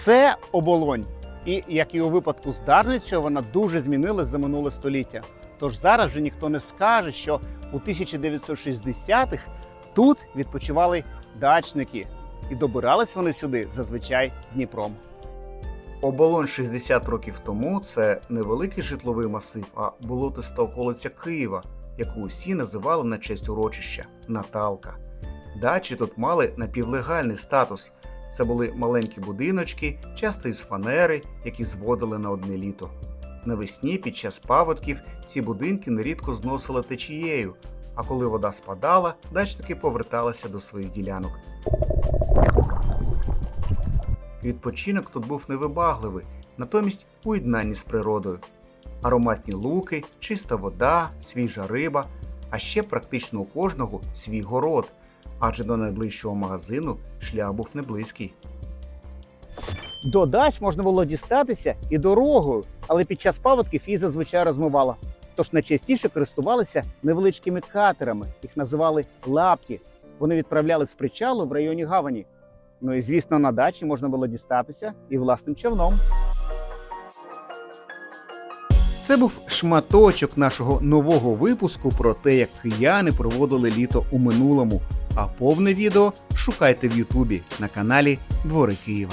Це оболонь. І як і у випадку з Дарницею, вона дуже змінилась за минуле століття. Тож зараз вже ніхто не скаже, що у 1960-х тут відпочивали дачники, і добирались вони сюди зазвичай Дніпром. Оболонь 60 років тому це невеликий житловий масив, а болотиста околиця Києва, яку усі називали на честь урочища Наталка. Дачі тут мали напівлегальний статус. Це були маленькі будиночки, часто із фанери, які зводили на одне літо. Навесні під час паводків ці будинки нерідко зносили течією, а коли вода спадала, дачники поверталися до своїх ділянок. Відпочинок тут був невибагливий, натомість у з природою. Ароматні луки, чиста вода, свіжа риба, а ще практично у кожного свій город, адже до найближчого магазину шлях був не близький. До дач можна було дістатися і дорогою, але під час паводків її зазвичай розмивало. Тож найчастіше користувалися невеличкими катерами, їх називали лапті. Вони відправляли з причалу в районі гавані. Ну і звісно, на дачі можна було дістатися і власним човном. Це був шматочок нашого нового випуску про те, як кияни проводили літо у минулому. А повне відео шукайте в Ютубі на каналі Двори Києва.